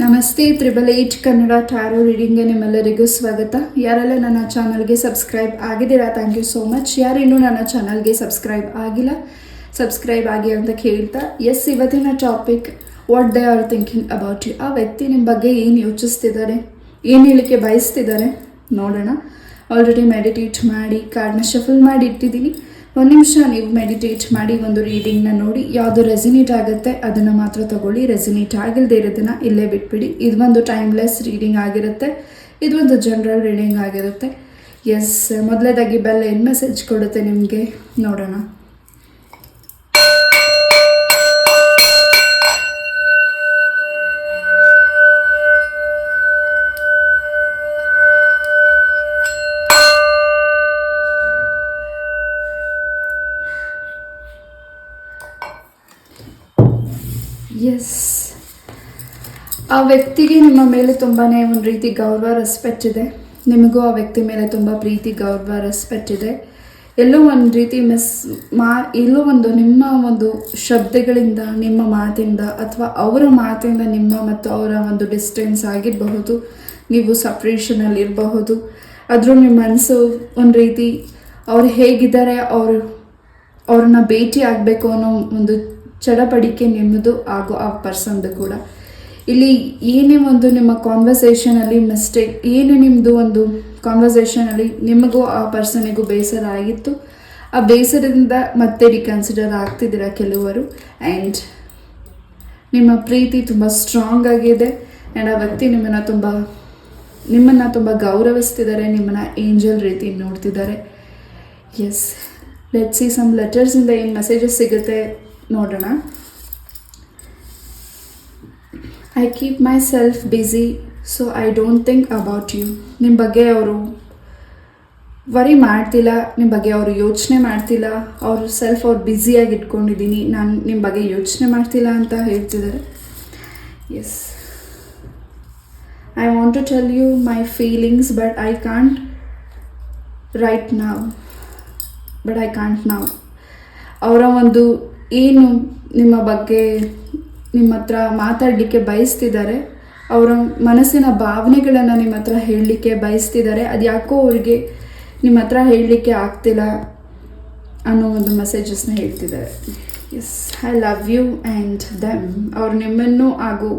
ನಮಸ್ತೆ triple eight Kannada tarot ರೀಡಿಂಗ್ಗೆ ನಿಮ್ಮೆಲ್ಲರಿಗೂ ಸ್ವಾಗತ. ಯಾರೆಲ್ಲ ನನ್ನ ಚಾನಲ್ಗೆ ಸಬ್ಸ್ಕ್ರೈಬ್ ಆಗಿದ್ದೀರಾ ಥ್ಯಾಂಕ್ ಯು ಸೋ ಮಚ್ ಯಾರಿನ್ನೂ ನನ್ನ ಚಾನಲ್ಗೆ ಸಬ್ಸ್ಕ್ರೈಬ್ ಆಗಿಲ್ಲ, ಸಬ್ಸ್ಕ್ರೈಬ್ ಆಗಿ ಅಂತ ಕೇಳ್ತಾ ಎಸ್ ಇವತ್ತಿನ topic what they are thinking about you ಆ ವ್ಯಕ್ತಿ ನಿಮ್ಮ ಬಗ್ಗೆ ಏನು ಯೋಚಿಸ್ತಿದ್ದಾರೆ, ಏನು ಹೇಳಲಿಕ್ಕೆ ಬಯಸ್ತಿದ್ದಾರೆ, ನೋಡೋಣ. ಆಲ್ರೆಡಿ ಮೆಡಿಟೇಟ್ ಮಾಡಿ ಕಾರ್ಡ್ನ ಶಫಲ್ ಮಾಡಿ ಇಟ್ಟಿದ್ದೀನಿ. ಒಂದು ನಿಮಿಷ, ನೀವು ಮೆಡಿಟೇಟ್ ಮಾಡಿ, ಒಂದು ರೀಡಿಂಗ್ನ ನೋಡಿ. ಯಾವುದು ರೆಸಿನೇಟ್ ಆಗುತ್ತೆ, ಅದನ್ನು ಮಾತ್ರ ತಗೊಳ್ಳಿ. ರೆಸಿನೇಟ್ ಆಗಿಲ್ಲದೆ ಇರೋದನ್ನು ಇಲ್ಲೇ ಬಿಟ್ಬಿಡಿ. ಇದು ಒಂದು ಟೈಮ್ಲೆಸ್ ರೀಡಿಂಗ್ ಆಗಿರುತ್ತೆ. ಇದು ಒಂದು ಜನರಲ್ ರೀಡಿಂಗ್ ಆಗಿರುತ್ತೆ. ಎಸ್ ಮೊದಲೇದಾಗಿ ಬೆಲ್ಲ ಏನು ಮೆಸೇಜ್ ಕೊಡುತ್ತೆ ನಿಮಗೆ? ನೋಡೋಣ. ಆ ವ್ಯಕ್ತಿಗೆ ನಿಮ್ಮ ಮೇಲೆ ತುಂಬಾ ಒಂದು ರೀತಿ ಗೌರವ ರೆಸ್ಪೆಕ್ಟ್ ಇದೆ. ನಿಮಗೂ ಆ ವ್ಯಕ್ತಿ ಮೇಲೆ ತುಂಬ ಪ್ರೀತಿ, ಗೌರವ ರೆಸ್ಪೆಕ್ಟ್ ಇದೆ. ಎಲ್ಲೋ ಒಂದು ರೀತಿ ಮಿಸ್ ಮಾ, ಎಲ್ಲೋ ಒಂದು ನಿಮ್ಮ ಒಂದು ಶಬ್ದಗಳಿಂದ, ನಿಮ್ಮ ಮಾತಿಂದ ಅಥವಾ ಅವರ ಮಾತಿಂದ ನಿಮ್ಮ ಮತ್ತು ಅವರ ಒಂದು ಡಿಸ್ಟೆನ್ಸ್ ಆಗಿರಬಹುದು. ನೀವು ಸಪ್ರೇಷನಲ್ಲಿ ಇರಬಹುದು. ಆದರೂ ನಿಮ್ಮ ಮನಸ್ಸು ಒಂದು ರೀತಿ ಅವ್ರು ಹೇಗಿದ್ದಾರೆ, ಅವರು, ಅವ್ರನ್ನ ಭೇಟಿ ಆಗಬೇಕು ಅನ್ನೋ ಒಂದು ಚಡಪಡಿಕೆ ನಿಮ್ಮದು ಹಾಗೂ ಆ ಪರ್ಸನ್ದು ಕೂಡ. ಇಲ್ಲಿ ಏನೇ ಒಂದು ನಿಮ್ಮ ಕಾನ್ವರ್ಸೇಷನಲ್ಲಿ ಮಿಸ್ಟೇಕ್ ಏನೇ ನಿಮ್ಮದು ಒಂದು ಕಾನ್ವರ್ಸೇಷನಲ್ಲಿ ನಿಮಗೂ ಆ ಪರ್ಸನಿಗೂ ಬೇಸರ ಆಗಿತ್ತು, ಆ ಬೇಸರದಿಂದ ಮತ್ತೆ ರಿಕನ್ಸಿಡರ್ ಆಗ್ತಿದ್ದೀರಾ ಕೆಲವರು? ಆ್ಯಂಡ್ ನಿಮ್ಮ ಪ್ರೀತಿ ತುಂಬ ಸ್ಟ್ರಾಂಗ್ ಆಗಿದೆ ಆ್ಯಂಡ್ ಆ ವ್ಯಕ್ತಿ ನಿಮ್ಮನ್ನು ತುಂಬ ನಿಮ್ಮನ್ನು ತುಂಬ ಗೌರವಿಸ್ತಿದ್ದಾರೆ, ನಿಮ್ಮನ್ನು ಏಂಜಲ್ ರೀತಿ ನೋಡ್ತಿದ್ದಾರೆ. ಎಸ್ ಲೆಟ್ ಸಿ ಸಮ್ ಲೆಟರ್ಸಿಂದ ಏನು ಮೆಸೇಜಸ್ ಸಿಗುತ್ತೆ ನೋಡೋಣ. I keep myself busy so I don't think about you ನಿಮ್ಮ ಬಗ್ಗೆ ಅವರು ವರಿ ಮಾಡ್ತಿಲ್ಲ ನಿಮ್ಮ ಬಗ್ಗೆ ಅವರು ಯೋಚನೆ ಮಾಡ್ತಿಲ್ಲ, ಅವರು ಸೆಲ್ಫ್ ಅವ್ರು ಬ್ಯುಸಿಯಾಗಿ ಇಟ್ಕೊಂಡಿದ್ದೀನಿ ನಾನು ನಿಮ್ಮ ಬಗ್ಗೆ ಯೋಚನೆ ಮಾಡ್ತಿಲ್ಲ ಅಂತ ಹೇಳ್ತಿದ್ದಾರೆ yes I want to tell you my feelings but I can't right now but I can't now ಅವರ ಒಂದು ಏನು ನಿಮ್ಮ ಬಗ್ಗೆ ನಿಮ್ಮ ಹತ್ರ ಮಾತಾಡಲಿಕ್ಕೆ ಬಯಸ್ತಿದ್ದಾರೆ. ಅವರ ಮನಸ್ಸಿನ ಭಾವನೆಗಳನ್ನು ನಿಮ್ಮ ಹತ್ರ ಹೇಳಲಿಕ್ಕೆ ಬಯಸ್ತಿದ್ದಾರೆ. ಅದು ಯಾಕೋ ಅವ್ರಿಗೆ ನಿಮ್ಮ ಹತ್ರ ಹೇಳಲಿಕ್ಕೆ ಆಗ್ತಿಲ್ಲ ಅನ್ನೋ ಒಂದು ಮೆಸೇಜಸ್ನ ಹೇಳ್ತಿದ್ದಾರೆ. Yes I love you and them ಅವ್ರು ನಿಮ್ಮನ್ನು ಹಾಗೂ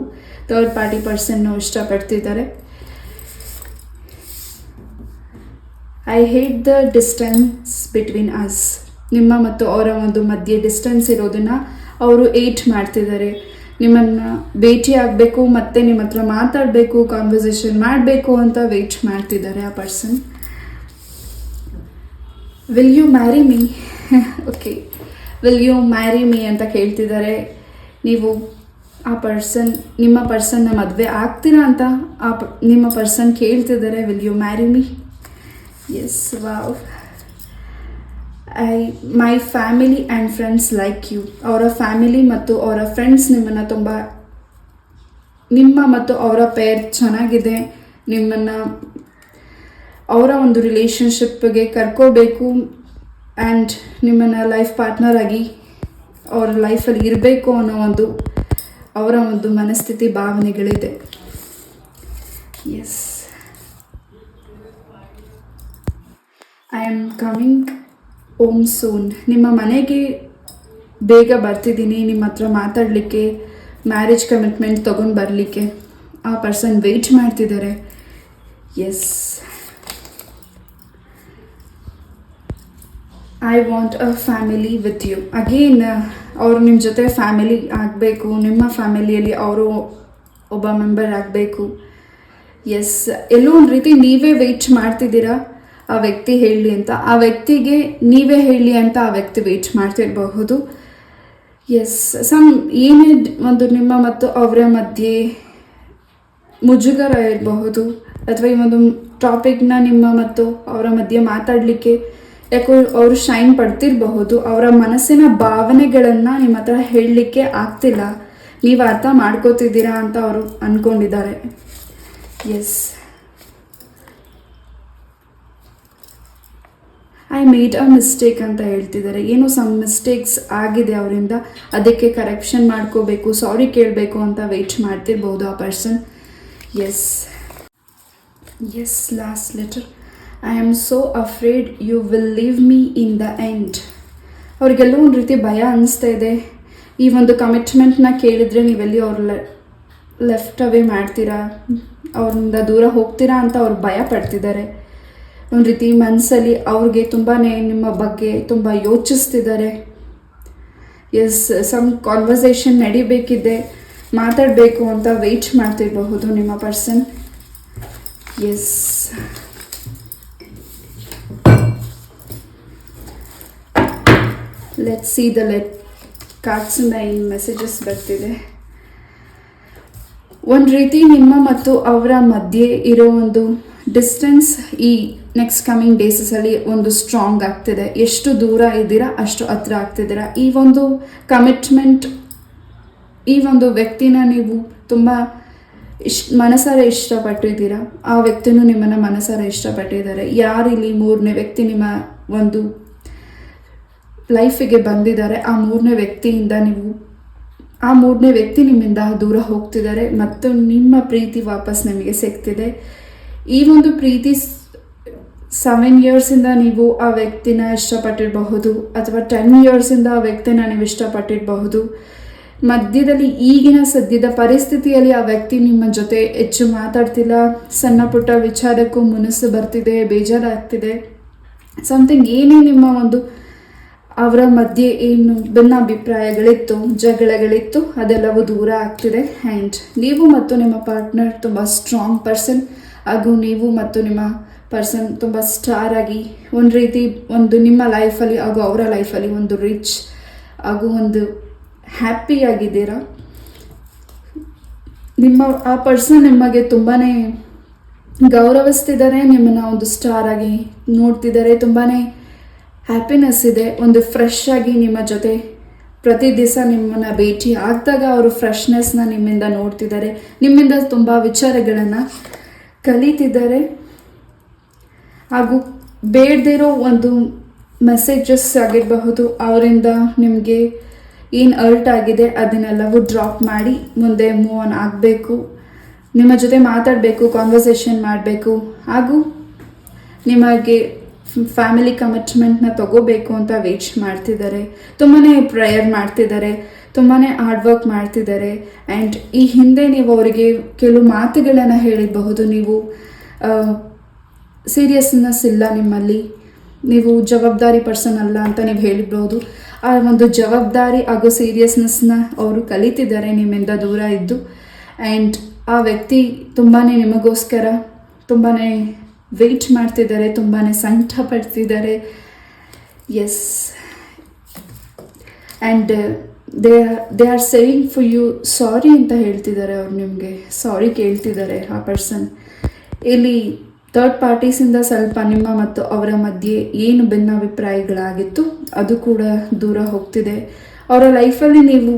ಥರ್ಡ್ ಪಾರ್ಟಿ ಪರ್ಸನ್ನು ಇಷ್ಟಪಡ್ತಿದ್ದಾರೆ. I hate the distance between us ನಿಮ್ಮ ಮತ್ತು ಅವರ ಒಂದು ಮಧ್ಯೆ ಡಿಸ್ಟೆನ್ಸ್ ಇರೋದನ್ನು ಅವರು ಏಟ್ ಮಾಡ್ತಿದ್ದಾರೆ. ನಿಮ್ಮನ್ನು ಭೇಟಿ ಆಗಬೇಕು, ಮತ್ತು ನಿಮ್ಮ ಹತ್ರ ಮಾತಾಡಬೇಕು ಕಾನ್ವರ್ಸೇಷನ್ ಮಾಡಬೇಕು ಅಂತ ವೆಯ್ಟ್ ಮಾಡ್ತಿದ್ದಾರೆ ಆ person will you marry me okay will you marry me ಅಂತ ಕೇಳ್ತಿದ್ದಾರೆ. ನೀವು ಆ ಪರ್ಸನ್ ನಿಮ್ಮ ಪರ್ಸನ್ನ ಮದುವೆ ಆಗ್ತೀರಾ ಅಂತ ಆ ನಿಮ್ಮ ಪರ್ಸನ್ ಕೇಳ್ತಿದ್ದಾರೆ will you marry me yes wow I my family and friends like you ಅವರ ಫ್ಯಾಮಿಲಿ ಮತ್ತು ಅವರ ಫ್ರೆಂಡ್ಸ್ ನಿಮ್ಮನ್ನು ತುಂಬ, ನಿಮ್ಮ ಮತ್ತು ಅವರ ಪೇರ್ ಚೆನ್ನಾಗಿದೆ. ನಿಮ್ಮನ್ನು ಅವರ ಒಂದು ರಿಲೇಷನ್ಶಿಪ್ಗೆ ಕರ್ಕೋಬೇಕು ಆ್ಯಂಡ್ ನಿಮ್ಮನ್ನು ಲೈಫ್ ಪಾರ್ಟ್ನರ್ ಆಗಿ ಅವ್ರ ಲೈಫಲ್ಲಿ ಇರಬೇಕು ಅನ್ನೋ ಒಂದು, ಅವರ ಒಂದು ಮನಸ್ಥಿತಿ ಭಾವನೆಗಳಿದೆ. Yes I am coming home soon. ನಿಮ್ಮ ಮನೆಗೆ ಬೇಗ ಬರ್ತಿದ್ದೀನಿ, ನಿಮ್ಮ ಹತ್ರ ಮಾತಾಡಲಿಕ್ಕೆ ಮ್ಯಾರೇಜ್ ಕಮಿಟ್ಮೆಂಟ್ ತೊಗೊಂಡು ಬರಲಿಕ್ಕೆ. ಆ ಪರ್ಸನ್ ವೆಯ್ಟ್ ಮಾಡ್ತಿದ್ದಾರೆ. Yes I want a family with you again ಅವರು ನಿಮ್ಮ ಜೊತೆ ಫ್ಯಾಮಿಲಿ ಆಗಬೇಕು. ನಿಮ್ಮ ಫ್ಯಾಮಿಲಿಯಲ್ಲಿ ಅವರು ಒಬ್ಬ ಮೆಂಬರ್ ಆಗಬೇಕು. ಎಸ್ ಎಲ್ಲೋ ಒಂದು ರೀತಿ ನೀವೇ ವೆಯ್ಟ್ ಮಾಡ್ತಿದ್ದೀರಾ? ಆ ವ್ಯಕ್ತಿ ಹೇಳಿ ಅಂತ. ಆ ವ್ಯಕ್ತಿಗೆ ನೀವೇ ಹೇಳಿ ಅಂತ ಆ ವ್ಯಕ್ತಿ ವೇಟ್ ಮಾಡ್ತಿರಬಹುದು. ಎಸ್ ಸಮ್ ಏನೇ ಒಂದು ನಿಮ್ಮ ಮತ್ತು ಅವರ ಮಧ್ಯೆ ಮುಜುಗರ ಇರಬಹುದು. ಅಥವಾ ಈ ಒಂದು ಟಾಪಿಕ್ನ ನಿಮ್ಮ ಮತ್ತು ಅವರ ಮಧ್ಯೆ ಮಾತಾಡಲಿಕ್ಕೆ ಯಾಕೋ ಅವರು ಶೈನ್ ಪಡ್ತಿರಬಹುದು. ಅವರ ಮನಸ್ಸಿನ ಭಾವನೆಗಳನ್ನು ನಿಮ್ಮ ಹತ್ರ ಹೇಳಲಿಕ್ಕೆ ಆಗ್ತಿಲ್ಲ. ನೀವು ಅರ್ಥ ಮಾಡ್ಕೋತಿದ್ದೀರಾ ಅಂತ ಅವರು ಅಂದ್ಕೊಂಡಿದ್ದಾರೆ yes I made a mistake ಅಂತ ಹೇಳ್ತಿದ್ದಾರೆ. ಏನೋ ಸಮ್ ಮಿಸ್ಟೇಕ್ಸ್ ಆಗಿದೆ ಅವರಿಂದ. ಅದಕ್ಕೆ ಕರೆಕ್ಷನ್ ಮಾಡ್ಕೋಬೇಕು ಸಾರಿ ಕೇಳಬೇಕು ಅಂತ ವೆಯ್ಟ್ ಮಾಡ್ತಿರ್ಬೋದು ಆ person yes yes last letter I am so afraid you will leave me in the end ಅವ್ರಿಗೆಲ್ಲ ಒಂದು ರೀತಿ ಭಯ ಅನಿಸ್ತಾ ಇದೆ. ಈ ಒಂದು ಕಮಿಟ್ಮೆಂಟ್ನ ಕೇಳಿದರೆ ನೀವೆಲ್ಲಿ ಅವ್ರ ಲೆಫ್ಟ್ ಅವೇ ಮಾಡ್ತೀರಾ? ಅವ್ರಿಂದ ದೂರ ಹೋಗ್ತೀರಾ ಅಂತ ಅವ್ರು ಭಯ ಪಡ್ತಿದ್ದಾರೆ. ಒಂದು ರೀತಿ ಮನಸ್ಸಲ್ಲಿ ಅವ್ರಿಗೆ ತುಂಬಾ ನಿಮ್ಮ ಬಗ್ಗೆ ತುಂಬ ಯೋಚಿಸ್ತಿದ್ದಾರೆ. ಎಸ್ ಸಮ್ ಕಾನ್ವರ್ಸೇಷನ್ ನಡಿಬೇಕಿದೆ. ಮಾತಾಡಬೇಕು ಅಂತ ವೆಯ್ಟ್ ಮಾಡ್ತಿರಬಹುದು ನಿಮ್ಮ person yes let see the let ಕಾರ್ಡ್ಸಿಂದ ಈ ಮೆಸೇಜಸ್ ಬರ್ತಿದೆ. ಒಂದು ರೀತಿ ನಿಮ್ಮ ಮತ್ತು ಅವರ ಮಧ್ಯೆ ಇರೋ ಒಂದು ಡಿಸ್ಟೆನ್ಸ್ ಈ ನೆಕ್ಸ್ಟ್ ಕಮಿಂಗ್ ಡೇಸಸಲ್ಲಿ ಒಂದು ಸ್ಟ್ರಾಂಗ್ ಆಗ್ತಿದೆ. ಎಷ್ಟು ದೂರ ಇದ್ದೀರಾ ಅಷ್ಟು ಹತ್ರ ಆಗ್ತಿದ್ದೀರಾ. ಈ ಒಂದು ಕಮಿಟ್ಮೆಂಟ್ ಈ ಒಂದು ವ್ಯಕ್ತಿನ ನೀವು ತುಂಬ ಇಷ್ಟ ಮನಸಾರ ಇಷ್ಟಪಟ್ಟಿದ್ದೀರಾ. ಆ ವ್ಯಕ್ತಿನೂ ನಿಮ್ಮನ್ನು ಮನಸಾರ ಇಷ್ಟಪಟ್ಟಿದ್ದಾರೆ. ಯಾರು ಇಲ್ಲಿ ಮೂರನೇ ವ್ಯಕ್ತಿ ನಿಮ್ಮ ಒಂದು ಲೈಫಿಗೆ ಬಂದಿದ್ದಾರೆ, ಆ ಮೂರನೇ ವ್ಯಕ್ತಿಯಿಂದ ನೀವು, ಆ ಮೂರನೇ ವ್ಯಕ್ತಿ ನಿಮ್ಮಿಂದ ದೂರ ಹೋಗ್ತಿದ್ದಾರೆ ಮತ್ತು ನಿಮ್ಮ ಪ್ರೀತಿ ವಾಪಸ್ ನಿಮಗೆ ಸಿಗ್ತಿದೆ. ಈ ಒಂದು ಪ್ರೀತಿ ಸೆವೆನ್ ಇಯರ್ಸಿಂದ ನೀವು ಆ ವ್ಯಕ್ತಿನ ಇಷ್ಟಪಟ್ಟಿರಬಹುದು ಅಥವಾ ಟೆನ್ ಇಯರ್ಸಿಂದ ಆ ವ್ಯಕ್ತಿನ ನೀವು ಇಷ್ಟಪಟ್ಟಿರಬಹುದು. ಮಧ್ಯದಲ್ಲಿ ಈಗಿನ ಸದ್ಯದ ಪರಿಸ್ಥಿತಿಯಲ್ಲಿ ಆ ವ್ಯಕ್ತಿ ನಿಮ್ಮ ಜೊತೆ ಹೆಚ್ಚು ಮಾತಾಡ್ತಿಲ್ಲ, ಸಣ್ಣ ಪುಟ್ಟ ವಿಚಾರಕ್ಕೂ ಮುನಸ್ಸು ಬರ್ತಿದೆ, ಬೇಜಾರಾಗ್ತಿದೆ. ಸಮಥಿಂಗ್ ಏನೇ ನಿಮ್ಮ ಒಂದು ಅವರ ಮಧ್ಯೆ ಏನು ಭಿನ್ನಾಭಿಪ್ರಾಯಗಳಿತ್ತು ಜಗಳಗಳಿತ್ತು, ಅದೆಲ್ಲವೂ ದೂರ ಆಗ್ತಿದೆ. ಆ್ಯಂಡ್ ನೀವು ಮತ್ತು ನಿಮ್ಮ ಪಾರ್ಟ್ನರ್ ತುಂಬ ಸ್ಟ್ರಾಂಗ್ ಪರ್ಸನ್ ಹಾಗೂ ನೀವು ಮತ್ತು ನಿಮ್ಮ ಪರ್ಸನ್ ತುಂಬ ಸ್ಟಾರ್ ಆಗಿ ಒಂದು ರೀತಿ ಒಂದು ನಿಮ್ಮ ಲೈಫಲ್ಲಿ ಹಾಗೂ ಅವರ ಲೈಫಲ್ಲಿ ಒಂದು ರಿಚ್ ಹಾಗೂ ಒಂದು ಹ್ಯಾಪಿ ಆಗಿದ್ದೀರಾ? ನಿಮ್ಮ, ಆ ಪರ್ಸನ್ ನಿಮಗೆ ತುಂಬಾ ಗೌರವಿಸ್ತಿದ್ದಾರೆ, ನಿಮ್ಮನ್ನು ಒಂದು ಸ್ಟಾರ್ ಆಗಿ ನೋಡ್ತಿದ್ದಾರೆ ತುಂಬಾ ಹ್ಯಾಪಿನೆಸ್ ಇದೆ. ಒಂದು ಫ್ರೆಶ್ ಆಗಿ ನಿಮ್ಮ ಜೊತೆ ಪ್ರತಿ ದಿವಸ ನಿಮ್ಮನ್ನು ಭೇಟಿ ಆಗ್ದಾಗ ಅವರು ಫ್ರೆಶ್ನೆಸ್ನ ನಿಮ್ಮಿಂದ ನೋಡ್ತಿದ್ದಾರೆ. ನಿಮ್ಮಿಂದ ತುಂಬ ವಿಚಾರಗಳನ್ನು ಕಲಿತಿದ್ದಾರೆ. ಹಾಗೂ ಬೇಡದಿರೋ ಒಂದು ಮೆಸೇಜಸ್ ಆಗಿರಬಹುದು, ಅವರಿಂದ ನಿಮಗೆ ಏನು ಅರ್ಟ್ ಆಗಿದೆ ಅದನ್ನೆಲ್ಲವೂ ಡ್ರಾಪ್ ಮಾಡಿ ಮುಂದೆ ಮೂವ್ ಆನ್ ಆಗಬೇಕು. ನಿಮ್ಮ ಜೊತೆ ಮಾತಾಡಬೇಕು ಕಾನ್ವರ್ಸೇಷನ್ ಮಾಡಬೇಕು. ಹಾಗೂ ನಿಮಗೆ ಫ್ಯಾಮಿಲಿ ಕಮಿಟ್ಮೆಂಟ್ನ ತಗೋಬೇಕು ಅಂತ ವೇಟ್ ಮಾಡ್ತಿದ್ದಾರೆ. ತುಂಬಾ ಪ್ರೇಯರ್ ಮಾಡ್ತಿದ್ದಾರೆ. ತುಂಬಾ ಹಾರ್ಡ್ ವರ್ಕ್ ಮಾಡ್ತಿದ್ದಾರೆ. ಆ್ಯಂಡ್ ಈ ಹಿಂದೆ ನೀವು ಅವರಿಗೆ ಕೆಲವು ಮಾತುಗಳನ್ನು ಹೇಳಿರಬಹುದು ನೀವು ಸೀರಿಯಸ್ನೆಸ್ ಇಲ್ಲ ನಿಮ್ಮಲ್ಲಿ. ನೀವು ಜವಾಬ್ದಾರಿ ಪರ್ಸನ್ ಅಲ್ಲ ಅಂತ ನೀವು ಹೇಳಿರ್ಬೋದು ಆ ಒಂದು ಜವಾಬ್ದಾರಿ ಹಾಗೂ ಸೀರಿಯಸ್ನೆಸ್ನ ಅವರು ಕಲಿತಿದ್ದಾರೆ ನಿಮ್ಮಿಂದ ದೂರ ಇದ್ದು. ಆ್ಯಂಡ್ ಆ ವ್ಯಕ್ತಿ ತುಂಬಾ ನಿಮಗೋಸ್ಕರ ತುಂಬಾ ವೆಯ್ಟ್ ಮಾಡ್ತಿದ್ದಾರೆ ತುಂಬಾ ಸಂಕಟ ಪಡ್ತಿದ್ದಾರೆ. Yes and they they are saying for you sorry ಅಂತ ಹೇಳ್ತಿದ್ದಾರೆ ಅವ್ರು ನಿಮಗೆ. ಸಾರಿ ಕೇಳ್ತಿದ್ದಾರೆ ಆ ಪರ್ಸನ್ ಇಲ್ಲಿ ಥರ್ಡ್ ಪಾರ್ಟೀಸಿಂದ ಸ್ವಲ್ಪ ನಿಮ್ಮ ಮತ್ತು ಅವರ ಮಧ್ಯೆ ಏನು ಭಿನ್ನಾಭಿಪ್ರಾಯಗಳಾಗಿತ್ತು, ಅದು ಕೂಡ ದೂರ ಹೋಗ್ತಿದೆ. ಅವರ ಲೈಫಲ್ಲಿ ನೀವು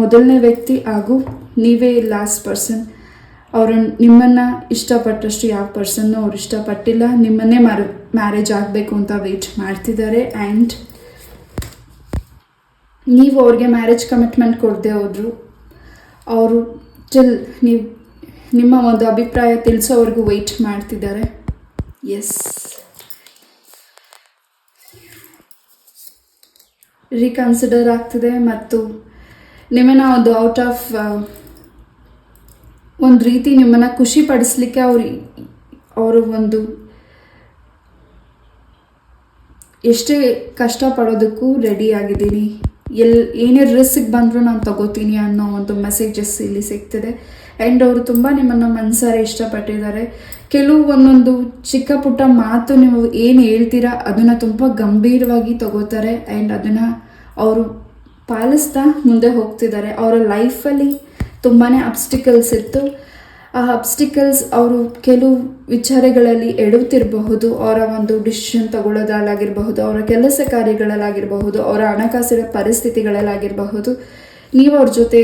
ಮೊದಲನೇ ವ್ಯಕ್ತಿ ಹಾಗೂ ನೀವೇ ಲಾಸ್ಟ್ ಪರ್ಸನ್ ಅವರು ನಿಮ್ಮನ್ನು ಇಷ್ಟಪಟ್ಟಷ್ಟು ಯಾವ ಪರ್ಸನ್ನು ಅವ್ರು ಇಷ್ಟಪಟ್ಟಿಲ್ಲ. ನಿಮ್ಮನ್ನೇ ಮ್ಯಾರ ಮ್ಯಾರೇಜ್ ಆಗಬೇಕು ಅಂತ ವೆಯ್ಟ್ ಮಾಡ್ತಿದ್ದಾರೆ. ಆ್ಯಂಡ್ ನೀವು ಅವ್ರಿಗೆ ಮ್ಯಾರೇಜ್ ಕಮಿಟ್ಮೆಂಟ್ ಕೊಡದೆ ಹೋದ್ರು, ಅವರು ಟಿಲ್ ನೀವು ನಿಮ್ಮ ಒಂದು ಅಭಿಪ್ರಾಯ ತಿಳಿಸೋವರೆಗೂ ವೆಯ್ಟ್ ಮಾಡ್ತಿದ್ದಾರೆ. ಎಸ್ ರೀಕನ್ಸಿಡರ್ ಆಗ್ತಿದೆ ಮತ್ತು ನಿಮ್ಮನ್ನ ಒಂದು ಔಟ್ ಆಫ್ ಒಂದು ರೀತಿ ನಿಮ್ಮನ್ನು ಖುಷಿ ಪಡಿಸ್ಲಿಕ್ಕೆ ಅವ್ರು ಅವರು ಒಂದು ಎಷ್ಟೇ ಕಷ್ಟಪಡೋದಕ್ಕೂ ರೆಡಿ ಆಗಿದ್ದೀನಿ. ಎಲ್, ಏನೇ ರಿಸ್ಕ್ ಬಂದರೂ ನಾನು ತಗೋತೀನಿ ಅನ್ನೋ ಒಂದು ಮೆಸೇಜಸ್ ಇಲ್ಲಿ ಸಿಗ್ತಿದೆ. ಆ್ಯಂಡ್ ಅವರು ತುಂಬ ನಿಮ್ಮನ್ನು ಮನಸಾರೆ ಇಷ್ಟಪಟ್ಟಿದ್ದಾರೆ. ಕೆಲವು ಒಂದೊಂದು ಚಿಕ್ಕ ಪುಟ್ಟ ಮಾತು ನೀವು ಏನು ಹೇಳ್ತೀರಾ ಅದನ್ನು ತುಂಬ ಗಂಭೀರವಾಗಿ ತಗೋತಾರೆ. ಆ್ಯಂಡ್ ಅದನ್ನು ಅವರು ಪಾಲಿಸ್ತಾ ಮುಂದೆ ಹೋಗ್ತಿದ್ದಾರೆ. ಅವರ ಲೈಫಲ್ಲಿ ತುಂಬಾ ಅಬ್ಸ್ಟಿಕಲ್ಸ್ ಇತ್ತು. ಆ ಅಬ್ಸ್ಟಿಕಲ್ಸ್ ಅವರು ಕೆಲವು ವಿಚಾರಗಳಲ್ಲಿ ಎಡುತ್ತಿರಬಹುದು ಅವರ ಒಂದು ಡಿಸಿಷನ್ ತಗೊಳ್ಳೋದಾಗಿರಬಹುದು ಅವರ ಕೆಲಸ ಕಾರ್ಯಗಳಲ್ಲಾಗಿರಬಹುದು, ಅವರ ಹಣಕಾಸಿನ ಪರಿಸ್ಥಿತಿಗಳಲ್ಲಾಗಿರಬಹುದು. ನೀವು ಅವ್ರ ಜೊತೆ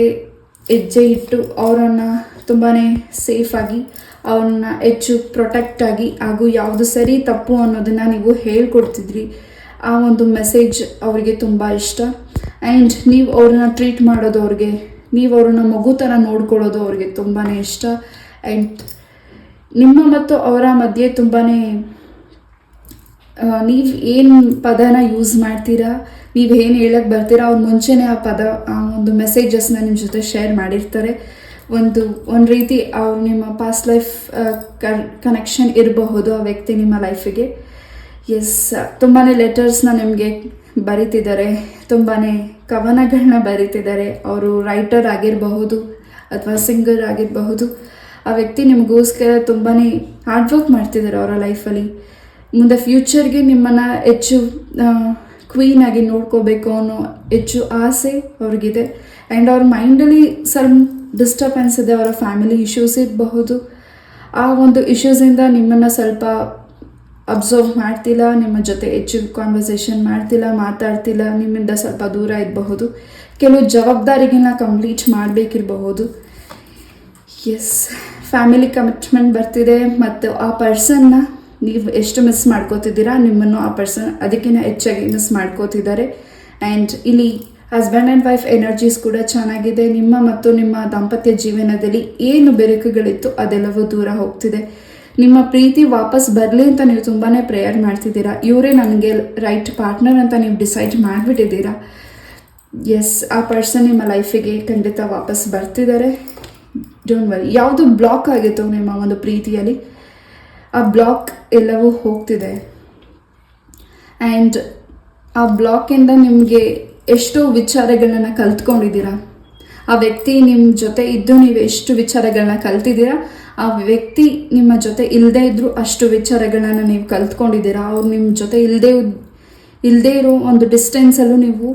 ಹೆಜ್ಜೆ ಇಟ್ಟು ಅವರನ್ನು ತುಂಬಾ ಸೇಫಾಗಿ ಅವನ್ನ ಹೆಚ್ಚು ಪ್ರೊಟೆಕ್ಟಾಗಿ ಹಾಗೂ ಯಾವುದು ಸರಿ ತಪ್ಪು ಅನ್ನೋದನ್ನು ನೀವು ಹೇಳ್ಕೊಡ್ತಿದ್ರಿ, ಆ ಒಂದು ಮೆಸೇಜ್ ಅವರಿಗೆ ತುಂಬ ಇಷ್ಟ. ಆ್ಯಂಡ್ ನೀವು ಅವ್ರನ್ನ ಟ್ರೀಟ್ ಮಾಡೋದು ಅವ್ರಿಗೆ, ನೀವು ಅವ್ರನ್ನ ಮಗು ಥರ ನೋಡ್ಕೊಳ್ಳೋದು ಅವ್ರಿಗೆ ತುಂಬಾ ಇಷ್ಟ. ಆ್ಯಂಡ್ ನಿಮ್ಮ ಮತ್ತು ಅವರ ಮಧ್ಯೆ ತುಂಬಾ ನೀವು ಏನು ಪದನ ಯೂಸ್ ಮಾಡ್ತೀರಾ? ನೀವು ಏನು ಹೇಳಕ್ಕೆ ಬರ್ತೀರಾ? ಅವ್ರು ಮುಂಚೆನೇ ಆ ಪದ, ಆ ಒಂದು ಮೆಸೇಜಸ್ನ ನಿಮ್ಮ ಜೊತೆ ಶೇರ್ ಮಾಡಿರ್ತಾರೆ. ಒಂದು ಒಂದು ರೀತಿ ಅವ್ರು ನಿಮ್ಮ ಪಾಸ್ಟ್ ಲೈಫ್ ಕನೆಕ್ಷನ್ ಇರಬಹುದು ಆ ವ್ಯಕ್ತಿ ನಿಮ್ಮ ಲೈಫಿಗೆ ಎಸ್ ತುಂಬಾ ಲೆಟರ್ಸ್ನ ನಿಮಗೆ ಬರೀತಿದ್ದಾರೆ. ತುಂಬಾ ಕವನಗಳನ್ನ ಬರೀತಿದ್ದಾರೆ. ಅವರು ರೈಟರ್ ಆಗಿರಬಹುದು ಅಥವಾ ಸಿಂಗರ್ ಆಗಿರಬಹುದು. ಆ ವ್ಯಕ್ತಿ ನಿಮಗೋಸ್ಕರ ತುಂಬಾ ಹಾರ್ಡ್ ವರ್ಕ್ ಮಾಡ್ತಿದ್ದಾರೆ ಅವರ ಲೈಫಲ್ಲಿ ಮುಂದೆ ಫ್ಯೂಚರ್ಗೆ ನಿಮ್ಮನ್ನು ಹೆಚ್ಚು ಕ್ವೀನ್ ಆಗಿ ನೋಡ್ಕೋಬೇಕು ಅನ್ನೋ ಹೆಚ್ಚು ಆಸೆ ಅವ್ರಿಗಿದೆ. ಆ್ಯಂಡ್ ಅವ್ರ ಮೈಂಡಲ್ಲಿ ಸಮ್ ಡಿಸ್ಟರ್ಬೆನ್ಸ್ ಇದೆ, ಅವರ ಫ್ಯಾಮಿಲಿ ಇಶ್ಯೂಸ್ ಇರಬಹುದು. ಆ ಒಂದು ಇಶ್ಯೂಸಿಂದ ನಿಮ್ಮನ್ನು ಸ್ವಲ್ಪ ಅಬ್ಸರ್ವ್ ಮಾಡ್ತಿಲ್ಲ, ನಿಮ್ಮ ಜೊತೆ ಹೆಚ್ಚು ಕಾನ್ವರ್ಸೇಷನ್ ಮಾಡ್ತಿಲ್ಲ, ಮಾತಾಡ್ತಿಲ್ಲ, ನಿಮ್ಮಿಂದ ಸ್ವಲ್ಪ ದೂರ ಇರಬಹುದು. ಕೆಲವು ಜವಾಬ್ದಾರಿಗಳನ್ನ ಕಂಪ್ಲೀಟ್ ಮಾಡಬೇಕಿರಬಹುದು. ಎಸ್ ಫ್ಯಾಮಿಲಿ ಕಮಿಟ್ಮೆಂಟ್ ಬರ್ತಿದೆ ಮತ್ತು ಆ ಪರ್ಸನ್ನ ನೀವು ಎಷ್ಟು ಮಿಸ್ ಮಾಡ್ಕೋತಿದ್ದೀರಾ, ನಿಮ್ಮನ್ನು ಆ ಪರ್ಸನ್ ಅದಕ್ಕಿಂತ ಹೆಚ್ಚಾಗಿ ಮಿಸ್ ಮಾಡ್ಕೋತಿದ್ದಾರೆ. ಆ್ಯಂಡ್ ಇಲ್ಲಿ ಹಸ್ಬೆಂಡ್ ಆ್ಯಂಡ್ ವೈಫ್ ಎನರ್ಜೀಸ್ ಕೂಡ ಚೆನ್ನಾಗಿದೆ. ನಿಮ್ಮ ಮತ್ತು ನಿಮ್ಮ ದಾಂಪತ್ಯ ಜೀವನದಲ್ಲಿ ಏನು ಬೆರಕುಗಳಿತ್ತು ಅದೆಲ್ಲವೂ ದೂರ ಹೋಗ್ತಿದೆ. ನಿಮ್ಮ ಪ್ರೀತಿ ವಾಪಸ್ ಬರಲಿ ಅಂತ ನೀವು ತುಂಬಾ ಪ್ರೇಯರ್ ಮಾಡ್ತಿದ್ದೀರಾ? ಇವರೇ ನನಗೆ ರೈಟ್ ಪಾರ್ಟ್ನರ್ ಅಂತ ನೀವು ಡಿಸೈಡ್ ಮಾಡಿಬಿಟ್ಟಿದ್ದೀರಾ? ಎಸ್ ಆ ಪರ್ಸನ್ ನಿಮ್ಮ ಲೈಫಿಗೆ ಖಂಡಿತ ವಾಪಸ್ ಬರ್ತಿದ್ದಾರೆ. ಡೋಂಟ್ ವರಿ ಯಾವುದು ಬ್ಲಾಕ್ ಆಗಿತ್ತು ನಿಮ್ಮ ಒಂದು ಪ್ರೀತಿಯಲ್ಲಿ. ಆ ಬ್ಲಾಕ್ ಎಲ್ಲವೂ ಹೋಗ್ತಿದೆ. ಆ್ಯಂಡ್ ಆ ಬ್ಲಾಕಿಂದ ನಿಮಗೆ ಎಷ್ಟೋ ವಿಚಾರಗಳನ್ನ ಕಲ್ತ್ಕೊಂಡಿದ್ದೀರಾ? ಆ ವ್ಯಕ್ತಿ ನಿಮ್ಮ ಜೊತೆ ಇದ್ದು ನೀವು ಎಷ್ಟು ವಿಚಾರಗಳನ್ನ ಕಲ್ತಿದ್ದೀರಾ? ಆ ವ್ಯಕ್ತಿ ನಿಮ್ಮ ಜೊತೆ ಇಲ್ಲದೇ ಇದ್ದರೂ ಅಷ್ಟು ವಿಚಾರಗಳನ್ನ ನೀವು ಕಲ್ತ್ಕೊಂಡಿದ್ದೀರಾ? ಅವ್ರು ನಿಮ್ಮ ಜೊತೆ ಇಲ್ಲದೇ ಇಲ್ಲದೇ ಇರೋ ಒಂದು ಡಿಸ್ಟೆನ್ಸಲ್ಲೂ ನೀವು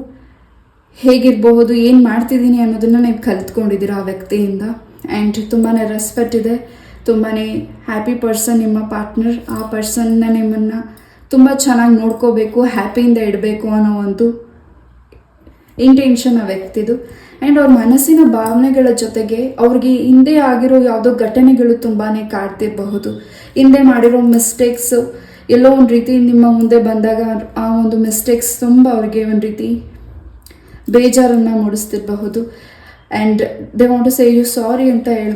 ಹೇಗಿರಬಹುದು, ಏನು ಮಾಡ್ತಿದ್ದೀನಿ ಅನ್ನೋದನ್ನು ನೀವು ಕಲ್ತ್ಕೊಂಡಿದ್ದೀರಾ ಆ ವ್ಯಕ್ತಿಯಿಂದ? ಆ್ಯಂಡ್ ತುಂಬಾ ರೆಸ್ಪೆಕ್ಟ್ ಇದೆ. ತುಂಬಾ ಹ್ಯಾಪಿ ಪರ್ಸನ್ ನಿಮ್ಮ ಪಾರ್ಟ್ನರ್ ಆ ಪರ್ಸನ್ನ ನಿಮ್ಮನ್ನು ತುಂಬ ಚೆನ್ನಾಗಿ ನೋಡ್ಕೋಬೇಕು ಹ್ಯಾಪಿಯಿಂದ ಇಡಬೇಕು ಅನ್ನೋ ಒಂದು ಇಂಟೆನ್ಷನ್ ಆ ವ್ಯಕ್ತಿದು. ಆ್ಯಂಡ್ ಅವ್ರ ಮನಸ್ಸಿನ ಭಾವನೆಗಳ ಜೊತೆಗೆ ಅವ್ರಿಗೆ ಹಿಂದೆ ಆಗಿರೋ ಯಾವುದೋ ಘಟನೆಗಳು ತುಂಬಾ ಕಾಡ್ತಿರಬಹುದು. ಹಿಂದೆ ಮಾಡಿರೋ ಮಿಸ್ಟೇಕ್ಸು ಎಲ್ಲೋ ಒಂದು ರೀತಿ ನಿಮ್ಮ ಮುಂದೆ ಬಂದಾಗ ಆ ಒಂದು ಮಿಸ್ಟೇಕ್ಸ್ ತುಂಬ ಅವ್ರಿಗೆ ಒಂದು ರೀತಿ ಬೇಜಾರನ್ನು ಮೂಡಿಸ್ತಿರಬಹುದು. And they want to say you sorry ಅಂತ ಹೇಳಿ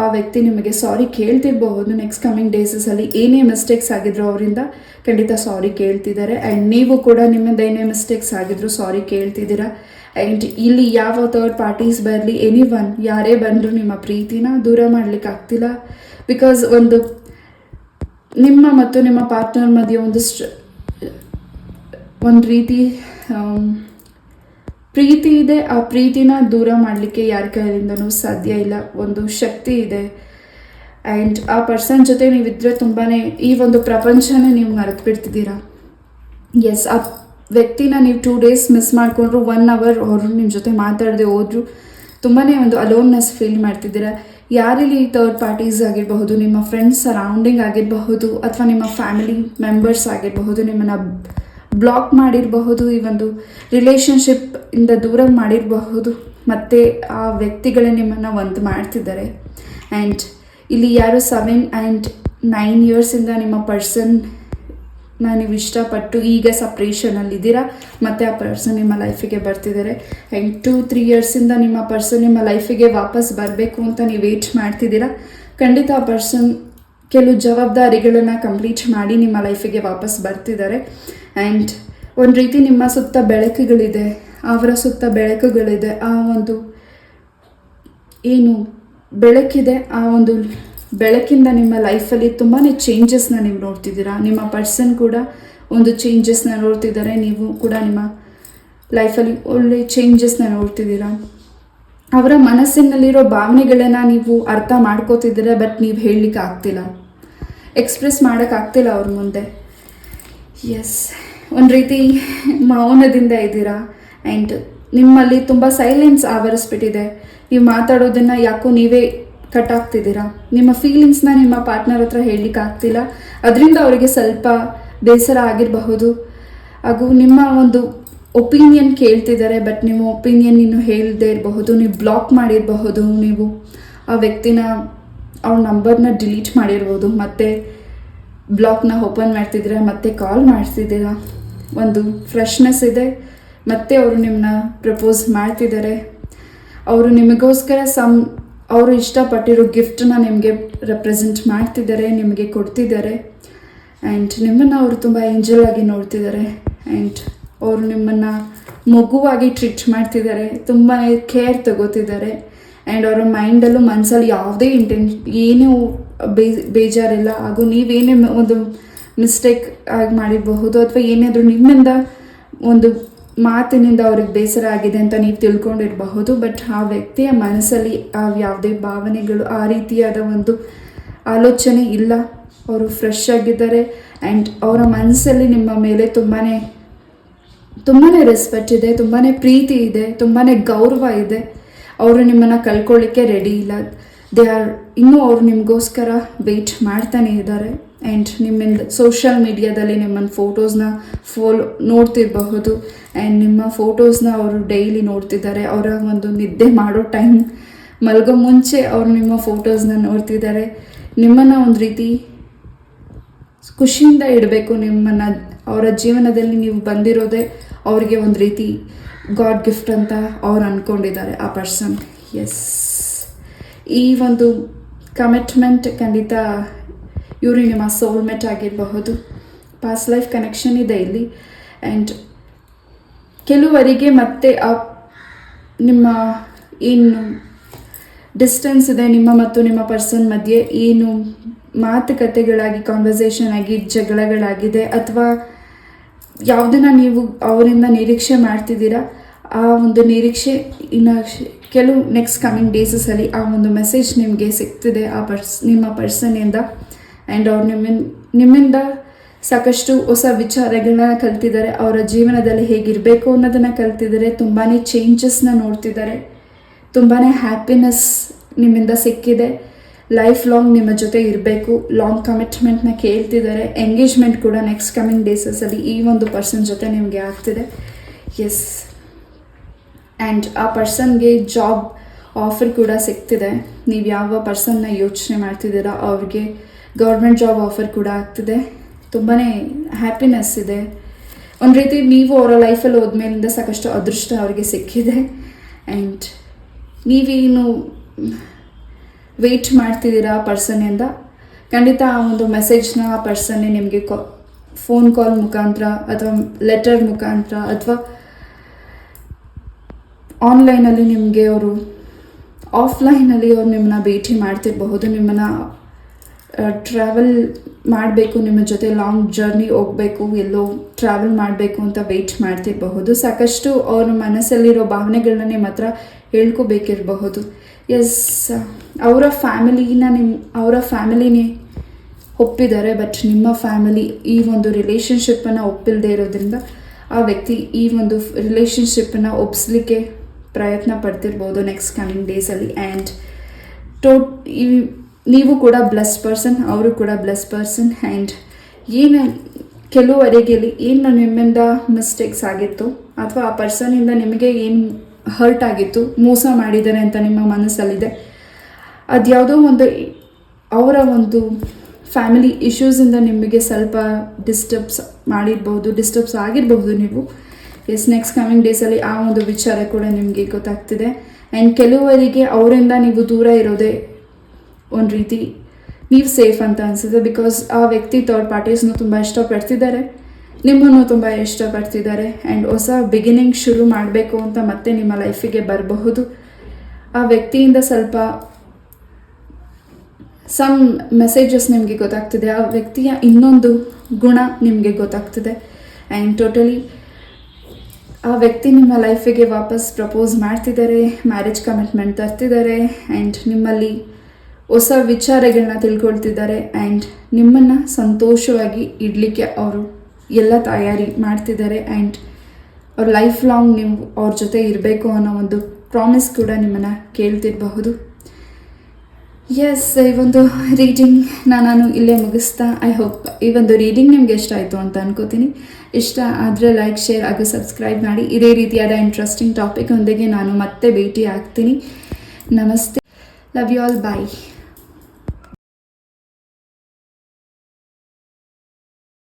ಆ ವ್ಯಕ್ತಿ ನಿಮಗೆ ಸಾರಿ ಕೇಳ್ತಿರಬಹುದು ನೆಕ್ಸ್ಟ್ ಕಮಿಂಗ್ ಡೇಸಸಲ್ಲಿ ಏನೇ ಮಿಸ್ಟೇಕ್ಸ್ ಆಗಿದ್ರು ಅವರಿಂದ ಖಂಡಿತ ಸಾರಿ ಕೇಳ್ತಿದ್ದಾರೆ. ಆ್ಯಂಡ್ ನೀವು ಕೂಡ ನಿಮ್ಮಿಂದ ಏನೇ ಮಿಸ್ಟೇಕ್ಸ್ ಆಗಿದ್ರು ಸಾರಿ ಕೇಳ್ತಿದ್ದೀರಾ. ಆ್ಯಂಡ್ ಇಲ್ಲಿ ಯಾವ ಥರ್ಡ್ ಪಾರ್ಟೀಸ್ ಬರಲಿ ಎನಿ ಒನ್ ಯಾರೇ ಬಂದರೂ ನಿಮ್ಮ ಪ್ರೀತಿನ ದೂರ ಮಾಡಲಿಕ್ಕೆ ಆಗ್ತಿಲ್ಲ. ಬಿಕಾಸ್ ಒಂದು ನಿಮ್ಮ ಮತ್ತು ನಿಮ್ಮ ಪಾರ್ಟ್ನರ್ ಮಧ್ಯೆ ಒಂದು ಒಂದು ರೀತಿ ಆಮ್, ಪ್ರೀತಿ ಇದೆ, ಆ ಪ್ರೀತಿನ ದೂರ ಮಾಡಲಿಕ್ಕೆ ಯಾರ ಕೈಯಿಂದನೂ ಸಾಧ್ಯ ಇಲ್ಲ. ಒಂದು ಶಕ್ತಿ ಇದೆ. ಆ್ಯಂಡ್ ಆ ಪರ್ಸನ್ ಜೊತೆ ನೀವಿದ್ರೆ ತುಂಬಾ ಈ ಒಂದು ಪ್ರಪಂಚನೇ ನೀವು ಮರೆತು ಬಿಡ್ತಿದ್ದೀರಾ? ಎಸ್ ಆ ವ್ಯಕ್ತಿನ ನೀವು ಟೂ ಡೇಸ್ ಮಿಸ್ ಮಾಡಿಕೊಂಡ್ರು ಒನ್ ಅವರ್ ಅವರು ನಿಮ್ಮ ಜೊತೆ ಮಾತಾಡದೆ ಹೋದ್ರು ತುಂಬಾ ಒಂದು ಅಲೋನ್ನೆಸ್ ಫೀಲ್ ಮಾಡ್ತಿದ್ದೀರಾ? ಯಾರಿಲ್ಲಿ ಥರ್ಡ್ ಪಾರ್ಟೀಸ್ ಆಗಿರಬಹುದು, ನಿಮ್ಮ ಫ್ರೆಂಡ್ಸ್ ಸರೌಂಡಿಂಗ್ ಆಗಿರಬಹುದು, ಅಥವಾ ನಿಮ್ಮ ಫ್ಯಾಮಿಲಿ ಮೆಂಬರ್ಸ್ ಆಗಿರಬಹುದು, ನಿಮ್ಮನ್ನು ಬ್ಲಾಕ್ ಮಾಡಿರಬಹುದು, ಈ ಒಂದು ರಿಲೇಷನ್ಶಿಪ್ ಇಂದ ದೂರ ಮಾಡಿರಬಹುದು, ಮತ್ತು ಆ ವ್ಯಕ್ತಿಗಳೇ ನಿಮ್ಮನ್ನು ಒಂದು ಮಾಡ್ತಿದ್ದಾರೆ. ಆ್ಯಂಡ್ ಇಲ್ಲಿ ಯಾರು ಸೆವೆನ್ ಆ್ಯಂಡ್ ನೈನ್ ಇಯರ್ಸಿಂದ ನಿಮ್ಮ ಪರ್ಸನ್ ನೀವು ಇಷ್ಟಪಟ್ಟು ಈಗ ಸಪ್ರೇಷನಲ್ಲಿದ್ದೀರಾ ಮತ್ತು ಆ ಪರ್ಸನ್ ನಿಮ್ಮ ಲೈಫಿಗೆ ಬರ್ತಿದ್ದಾರೆ. ಆ್ಯಂಡ್ ಟೂ ತ್ರೀ ಇಯರ್ಸಿಂದ ನಿಮ್ಮ ಪರ್ಸನ್ ನಿಮ್ಮ ಲೈಫಿಗೆ ವಾಪಸ್ ಬರಬೇಕು ಅಂತ ನೀವು ವೇಟ್ ಮಾಡ್ತಿದ್ದೀರಾ, ಖಂಡಿತ ಆ ಪರ್ಸನ್ ಕೆಲವು ಜವಾಬ್ದಾರಿಗಳನ್ನು ಕಂಪ್ಲೀಟ್ ಮಾಡಿ ನಿಮ್ಮ ಲೈಫಿಗೆ ವಾಪಸ್ ಬರ್ತಿದ್ದಾರೆ. ಆ್ಯಂಡ್ ಒಂದು ರೀತಿ ನಿಮ್ಮ ಸುತ್ತ ಬೆಳಕುಗಳಿದೆ, ಅವರ ಸುತ್ತ ಬೆಳಕುಗಳಿದೆ, ಆ ಒಂದು ಏನು ಬೆಳಕಿದೆ, ಆ ಒಂದು ಬೆಳಕಿಂದ ನಿಮ್ಮ ಲೈಫಲ್ಲಿ ತುಂಬಾ ಚೇಂಜಸ್ನ ನೀವು ನೋಡ್ತಿದ್ದೀರಾ. ನಿಮ್ಮ ಪರ್ಸನ್ ಕೂಡ ಒಂದು ಚೇಂಜಸ್ನ ನೋಡ್ತಿದ್ದಾರೆ. ನೀವು ಕೂಡ ನಿಮ್ಮ ಲೈಫಲ್ಲಿ ಒಳ್ಳೆ ಚೇಂಜಸ್ನ ನೋಡ್ತಿದ್ದೀರಾ. ಅವರ ಮನಸ್ಸಿನಲ್ಲಿರೋ ಭಾವನೆಗಳನ್ನು ನೀವು ಅರ್ಥ ಮಾಡ್ಕೋತಿದ್ದೀರಾ ಬಟ್ ನೀವು ಹೇಳಲಿಕ್ಕೆ ಆಗ್ತಿಲ್ಲ. ಎಕ್ಸ್ಪ್ರೆಸ್ ಮಾಡೋಕ್ಕಾಗ್ತಿಲ್ಲ ಅವ್ರ ಮುಂದೆ. ಎಸ್ ಒಂದು ರೀತಿ ಮೌನದಿಂದ ಇದ್ದೀರಾ? ಆ್ಯಂಡ್ ನಿಮ್ಮಲ್ಲಿ ತುಂಬ ಸೈಲೆನ್ಸ್ ಆವರಿಸ್ಬಿಟ್ಟಿದೆ. ನೀವು ಮಾತಾಡೋದನ್ನು ಯಾಕೋ ನೀವೇ ಕಟ್ ಆಗ್ತಿದ್ದೀರಾ? ನಿಮ್ಮ ಫೀಲಿಂಗ್ಸ್ನ ನಿಮ್ಮ ಪಾರ್ಟ್ನರ್ ಹತ್ರ ಹೇಳಲಿಕ್ಕೆ ಆಗ್ತಿಲ್ಲ. ಅದರಿಂದ ಅವರಿಗೆ ಸ್ವಲ್ಪ ಬೇಸರ ಆಗಿರಬಹುದು. ಹಾಗೂ ನಿಮ್ಮ ಒಂದು ಒಪಿನಿಯನ್ ಕೇಳ್ತಿದ್ದಾರೆ ಬಟ್ ನಿಮ್ಮ ಒಪಿನಿಯನ್ ಇನ್ನು ಹೇಳದೇ ಇರಬಹುದು, ನೀವು ಬ್ಲಾಕ್ ಮಾಡಿರಬಹುದು ನೀವು ಆ ವ್ಯಕ್ತಿನ ಅವ್ರ ನಂಬರ್ನ ಡಿಲೀಟ್ ಮಾಡಿರ್ಬೋದು, ಮತ್ತು ಬ್ಲಾಕ್ನ ಓಪನ್ ಮಾಡ್ತಿದ್ದೀರಾ ಮತ್ತೆ ಕಾಲ್ ಮಾಡ್ತಿದ್ದೀರಾ. ಒಂದು ಫ್ರೆಶ್ನೆಸ್ ಇದೆ. ಮತ್ತೆ ಅವರು ನಿಮ್ಮನ್ನ ಪ್ರಪೋಸ್ ಮಾಡ್ತಿದ್ದಾರೆ. ಅವರು ನಿಮಗೋಸ್ಕರ ಸಮ್, ಅವರು ಇಷ್ಟಪಟ್ಟಿರೋ ಗಿಫ್ಟನ್ನ ನಿಮಗೆ ರೆಪ್ರೆಸೆಂಟ್ ಮಾಡ್ತಿದ್ದಾರೆ, ನಿಮಗೆ ಕೊಡ್ತಿದ್ದಾರೆ. ಆ್ಯಂಡ್ ನಿಮ್ಮನ್ನು ಅವರು ತುಂಬ ಏಂಜಲ್ ಆಗಿ ನೋಡ್ತಿದ್ದಾರೆ. ಆ್ಯಂಡ್ ಅವರು ನಿಮ್ಮನ್ನು ಮಗುವಾಗಿ ಟ್ರೀಟ್ ಮಾಡ್ತಿದ್ದಾರೆ. ತುಂಬಾ ಕೇರ್ ತಗೋತಿದ್ದಾರೆ. ಆ್ಯಂಡ್ ಅವರ ಮೈಂಡಲ್ಲೂ ಮನಸ್ಸಲ್ಲಿ ಯಾವುದೇ ಇಂಟೆನ್ ಏನೇ ಬೇಜಾರಿಲ್ಲ. ಹಾಗೂ ನೀವೇನೇ ಒಂದು ಮಿಸ್ಟೇಕ್ ಆಗಿ ಮಾಡಿರಬಹುದು, ಅಥವಾ ಏನಾದರೂ ನಿಮ್ಮಿಂದ ಒಂದು ಮಾತಿನಿಂದ ಅವ್ರಿಗೆ ಬೇಸರ ಆಗಿದೆ ಅಂತ ನೀವು ತಿಳ್ಕೊಂಡಿರಬಹುದು ಬಟ್ ಆ ವ್ಯಕ್ತಿಯ ಮನಸ್ಸಲ್ಲಿ ಆ ಯಾವುದೇ ಭಾವನೆಗಳು, ಆ ರೀತಿಯಾದ ಒಂದು ಆಲೋಚನೆ ಇಲ್ಲ. ಅವರು ಫ್ರೆಶ್ ಆಗಿದ್ದಾರೆ. ಆ್ಯಂಡ್ ಅವರ ಮನಸ್ಸಲ್ಲಿ ನಿಮ್ಮ ಮೇಲೆ ತುಂಬಾ ತುಂಬಾ ರೆಸ್ಪೆಕ್ಟ್ ಇದೆ ತುಂಬಾ ಪ್ರೀತಿ ಇದೆ ತುಂಬಾ ಗೌರವ ಇದೆ. ಅವರು ನಿಮ್ಮನ್ನು ಕಳ್ಕೊಳ್ಳಿಕ್ಕೆ ರೆಡಿ ಇಲ್ಲ. ದೇ ಆರ್ ಇನ್ನೂ ಅವ್ರು ನಿಮಗೋಸ್ಕರ ವೆಯ್ಟ್ ಮಾಡ್ತಾನೆ ಇದ್ದಾರೆ. ಆ್ಯಂಡ್ ನಿಮ್ಮಿಂದ ಸೋಷಿಯಲ್ ಮೀಡಿಯಾದಲ್ಲಿ ನಿಮ್ಮನ್ನು ಫೋಟೋಸ್ನ ಫೋಲ್ ನೋಡ್ತಿರಬಹುದು. ಆ್ಯಂಡ್ ನಿಮ್ಮ ಫೋಟೋಸ್ನ ಅವರು ಡೈಲಿ ನೋಡ್ತಿದ್ದಾರೆ. ಅವರ ಒಂದು ನಿದ್ದೆ ಮಾಡೋ ಟೈಮ್ ಮಲಗೋ ಮುಂಚೆ ಅವರು ನಿಮ್ಮ ಫೋಟೋಸ್ನ ನೋಡ್ತಿದ್ದಾರೆ. ನಿಮ್ಮನ್ನು ಒಂದು ರೀತಿ ಖುಷಿಯಿಂದ ಇಡಬೇಕು ನಿಮ್ಮನ್ನು. ಅವರ ಜೀವನದಲ್ಲಿ ನೀವು ಬಂದಿರೋದೇ ಅವರಿಗೆ ಒಂದು ರೀತಿ ಗಾಡ್ ಗಿಫ್ಟ್ ಅಂತ ಅವ್ರು ಅಂದ್ಕೊಂಡಿದ್ದಾರೆ ಆ ಪರ್ಸನ್ ಎಸ್ ಈ ಒಂದು ಕಮಿಟ್ಮೆಂಟ್ ಖಂಡಿತ ಇವರು ನಿಮ್ಮ ಸೋಲ್ಮೆಟ್ ಆಗಿರಬಹುದು. ಪಾಸ್ಟ್ ಲೈಫ್ ಕನೆಕ್ಷನ್ ಇದೆ ಇಲ್ಲಿ. ಆ್ಯಂಡ್ ಕೆಲವರಿಗೆ ಮತ್ತೆ ಆ ನಿಮ್ಮ ಏನು ಡಿಸ್ಟೆನ್ಸ್ ಇದೆ ನಿಮ್ಮ ಮತ್ತು ನಿಮ್ಮ ಪರ್ಸನ್ ಮಧ್ಯೆ ಏನು ಮಾತುಕತೆಗಳಾಗಿ ಕಾನ್ವರ್ಸೇಷನ್ ಆಗಿ, ಜಗಳಗಳಾಗಿದೆ ಅಥವಾ ಯಾವುದನ್ನ ನೀವು ಅವರಿಂದ ನಿರೀಕ್ಷೆ ಮಾಡ್ತಿದ್ದೀರಾ, ಆ ಒಂದು ನಿರೀಕ್ಷೆ ಇನ್ನು ಕೆಲವು ನೆಕ್ಸ್ಟ್ ಕಮಿಂಗ್ ಡೇಸಸಲ್ಲಿ ಆ ಒಂದು ಮೆಸೇಜ್ ನಿಮಗೆ ಸಿಗ್ತಿದೆ, ಆ ಪರ್ಸ್, ನಿಮ್ಮ ಪರ್ಸನಿಂದ ಆ್ಯಂಡ್ ಅವ್ರು ನಿಮ್ಮಿಂದ ನಿಮ್ಮಿಂದ ಸಾಕಷ್ಟು ಹೊಸ ವಿಚಾರಗಳನ್ನ ಕಲ್ತಿದ್ದಾರೆ, ಅವರ ಜೀವನದಲ್ಲಿ ಹೇಗಿರಬೇಕು ಅನ್ನೋದನ್ನು ಕಲ್ತಿದ್ದಾರೆ ತುಂಬಾ ಚೇಂಜಸ್ನ ನೋಡ್ತಿದ್ದಾರೆ ತುಂಬಾ ಹ್ಯಾಪಿನೆಸ್ ನಿಮ್ಮಿಂದ ಸಿಕ್ಕಿದೆ. ಲೈಫ್ ಲಾಂಗ್ ನಿಮ್ಮ ಜೊತೆ ಇರಬೇಕು. ಲಾಂಗ್ ಕಮಿಟ್ಮೆಂಟ್ನ ಕೇಳ್ತಿದ್ದಾರೆ. ಎಂಗೇಜ್ಮೆಂಟ್ ಕೂಡ ನೆಕ್ಸ್ಟ್ ಕಮಿಂಗ್ ಡೇಸಸಲ್ಲಿ ಈ ಒಂದು ಪರ್ಸನ್ ಜೊತೆ ನಿಮಗೆ ಆಗ್ತಿದೆ. ಎಸ್ ಆ್ಯಂಡ್ ಆ ಪರ್ಸನ್ಗೆ ಜಾಬ್ ಆಫರ್ ಕೂಡ ಸಿಗ್ತಿದೆ. ನೀವು ಯಾವ ಪರ್ಸನ್ನ ಯೋಚನೆ ಮಾಡ್ತಿದ್ದೀರಾ, ಅವ್ರಿಗೆ ಗೌರ್ಮೆಂಟ್ ಜಾಬ್ ಆಫರ್ ಕೂಡ ಆಗ್ತಿದೆ. ತುಂಬಾ ಹ್ಯಾಪಿನೆಸ್ ಇದೆ. ಒಂದು ರೀತಿ ನೀವು ಅವರ ಲೈಫಲ್ಲಿ ಹೋದ್ಮೇಲಿಂದ ಸಾಕಷ್ಟು ಅದೃಷ್ಟ ಅವರಿಗೆ ಸಿಕ್ಕಿದೆ. ಆ್ಯಂಡ್ ನೀವೇನು ವೆಯ್ಟ್ ಮಾಡ್ತಿದ್ದೀರಾ ಆ ಪರ್ಸನ್ನಿಂದ ಖಂಡಿತ ಆ ಒಂದು ಮೆಸೇಜ್ನ ಆ ಪರ್ಸನ್ನೇ ನಿಮಗೆ ಕಾ ಫೋನ್ ಕಾಲ್ ಮುಖಾಂತರ ಅಥವಾ ಲೆಟರ್ ಮುಖಾಂತರ ಅಥವಾ ಆನ್ಲೈನಲ್ಲಿ ನಿಮಗೆ ಅವರು ಆಫ್ಲೈನಲ್ಲಿ ಅವ್ರು ನಿಮ್ಮನ್ನ ಭೇಟಿ ಮಾಡ್ತಿರಬಹುದು. ನಿಮ್ಮನ್ನು ಟ್ರಾವೆಲ್ ಮಾಡಬೇಕು, ನಿಮ್ಮ ಜೊತೆ ಲಾಂಗ್ ಜರ್ನಿ ಹೋಗಬೇಕು, ಎಲ್ಲೋ ಟ್ರಾವೆಲ್ ಮಾಡಬೇಕು ಅಂತ ವೆಯ್ಟ್ ಮಾಡ್ತಿರಬಹುದು. ಸಾಕಷ್ಟು ಅವ್ರ ಮನಸ್ಸಲ್ಲಿರೋ ಭಾವನೆಗಳನ್ನ ನಿಮ್ಮ ಹತ್ರ ಹೇಳ್ಕೋಬೇಕಿರಬಹುದು. ಎಸ್ ಅವರ ಫ್ಯಾಮಿಲಿನ ನಿಮ್ಮ ಅವರ ಫ್ಯಾಮಿಲಿನೇ ಒಪ್ಪಿದ್ದಾರೆ ಬಟ್ ನಿಮ್ಮ ಫ್ಯಾಮಿಲಿ ಈ ಒಂದು ರಿಲೇಷನ್ಶಿಪ್ಪನ್ನು ಒಪ್ಪಿಲ್ಲದೆ ಇರೋದ್ರಿಂದ ಆ ವ್ಯಕ್ತಿ ಈ ಒಂದು ರಿಲೇಷನ್ಶಿಪ್ಪನ್ನು ಒಪ್ಪಿಸ್ಲಿಕ್ಕೆ ಪ್ರಯತ್ನ ಪಡ್ತಿರ್ಬೋದು ನೆಕ್ಸ್ಟ್ ಕಮಿಂಗ್ ಡೇಸಲ್ಲಿ ಆ್ಯಂಡ್ ಟೋ ಈ, ನೀವು ಕೂಡ ಬ್ಲೆಸ್ ಪರ್ಸನ್ ಅವರು ಕೂಡ ಬ್ಲೆಸ್ ಪರ್ಸನ್ ಆ್ಯಂಡ್ ಏನು ಕೆಲವರೆಗೆ ಏನು ನಿಮ್ಮಿಂದ ಮಿಸ್ಟೇಕ್ಸ್ ಆಗಿತ್ತು, ಅಥವಾ ಆ ಪರ್ಸನಿಂದ ನಿಮಗೆ ಏನು ಹರ್ಟ್ ಆಗಿತ್ತು, ಮೋಸ ಮಾಡಿದ್ದಾರೆ ಅಂತ ನಿಮ್ಮ ಮನಸ್ಸಲ್ಲಿದೆ. ಅದ್ಯಾವುದೋ ಒಂದು ಅವರ ಒಂದು ಫ್ಯಾಮಿಲಿ ಇಶ್ಯೂಸಿಂದ ನಿಮಗೆ ಸ್ವಲ್ಪ ಡಿಸ್ಟರ್ಬ್ಸ್ ಮಾಡಿರ್ಬೋದು ಡಿಸ್ಟರ್ಬ್ಸ್ ಆಗಿರ್ಬೋದು ನೀವು. ಎಸ್ ನೆಕ್ಸ್ಟ್ ಕಮಿಂಗ್ ಡೇಸಲ್ಲಿ ಆ ಒಂದು ವಿಚಾರ ಕೂಡ ನಿಮಗೆ ಗೊತ್ತಾಗ್ತಿದೆ. ಆ್ಯಂಡ್ ಕೆಲವರಿಗೆ ಅವರಿಂದ ನೀವು ದೂರ ಇರೋದೇ ಒಂದು ರೀತಿ, ನೀವು ಸೇಫ್ ಅಂತ ಅನಿಸುತ್ತೆ. ಬಿಕಾಸ್ ಆ ವ್ಯಕ್ತಿ ಥರ್ಡ್ ಪಾರ್ಟೀಸ್ನು ತುಂಬ ಇಷ್ಟಪಡ್ತಿದ್ದಾರೆ. ನಿಮ್ಮನ್ನು ತುಂಬ ಇಷ್ಟಪಡ್ತಿದ್ದಾರೆ. ಆ್ಯಂಡ್ ಹೊಸ ಬಿಗಿನಿಂಗ್ ಶುರು ಮಾಡಬೇಕು ಅಂತ ಮತ್ತೆ ನಿಮ್ಮ ಲೈಫಿಗೆ ಬರಬಹುದು. ಆ ವ್ಯಕ್ತಿಯಿಂದ ಸ್ವಲ್ಪ ಸಮ್ ಮೆಸೇಜಸ್ ನಿಮಗೆ ಗೊತ್ತಾಗ್ತಿದೆ. ಆ ವ್ಯಕ್ತಿಯ ಇನ್ನೊಂದು ಗುಣ ನಿಮಗೆ ಗೊತ್ತಾಗ್ತಿದೆ. ಆ್ಯಂಡ್ ಟೋಟಲಿ ಆ ವ್ಯಕ್ತಿ ನಿಮ್ಮ ಲೈಫಿಗೆ ವಾಪಸ್ ಪ್ರಪೋಸ್ ಮಾಡ್ತಿದ್ದಾರೆ ಮ್ಯಾರೇಜ್ ಕಮಿಟ್ಮೆಂಟ್ ತರ್ತಿದ್ದಾರೆ ಆ್ಯಂಡ್ ನಿಮ್ಮಲ್ಲಿ ಹೊಸ ವಿಚಾರಗಳನ್ನ ತಿಳ್ಕೊಳ್ತಿದ್ದಾರೆ. ಆ್ಯಂಡ್ ನಿಮ್ಮನ್ನು ಸಂತೋಷವಾಗಿ ಇಡಲಿಕ್ಕೆ ಅವರು ಎಲ್ಲ ತಯಾರಿ ಮಾಡ್ತಿದ್ದಾರೆ ಆ್ಯಂಡ್ ಅವ್ರ ಲೈಫ್ ಲಾಂಗ್ ನೀವು ಅವ್ರ ಜೊತೆ ಇರಬೇಕು ಅನ್ನೋ ಒಂದು ಪ್ರಾಮಿಸ್ ಕೂಡ ನಿಮ್ಮನ್ನು ಕೇಳ್ತಿರಬಹುದು. ಎಸ್ ಈ ಒಂದು ರೀಡಿಂಗ್ ನಾನು ಇಲ್ಲೇ ಮುಗಿಸ್ತಾ ಐ ಹೋಪ್ ಈ ಒಂದು ರೀಡಿಂಗ್ ನಿಮ್ಗೆ ಇಷ್ಟ ಆಯಿತು ಅಂತ ಅನ್ಕೋತೀನಿ. ಇಷ್ಟ ಆದರೆ ಲೈಕ್ ಶೇರ್ ಹಾಗೂ ಸಬ್ಸ್ಕ್ರೈಬ್ ಮಾಡಿ. ಇದೇ ರೀತಿಯಾದ ಇಂಟ್ರೆಸ್ಟಿಂಗ್ ಟಾಪಿಕ್ ಒಂದಿಗೆ ನಾನು ಮತ್ತೆ ಭೇಟಿ ಆಗ್ತೀನಿ ನಮಸ್ತೆ. Love you all bye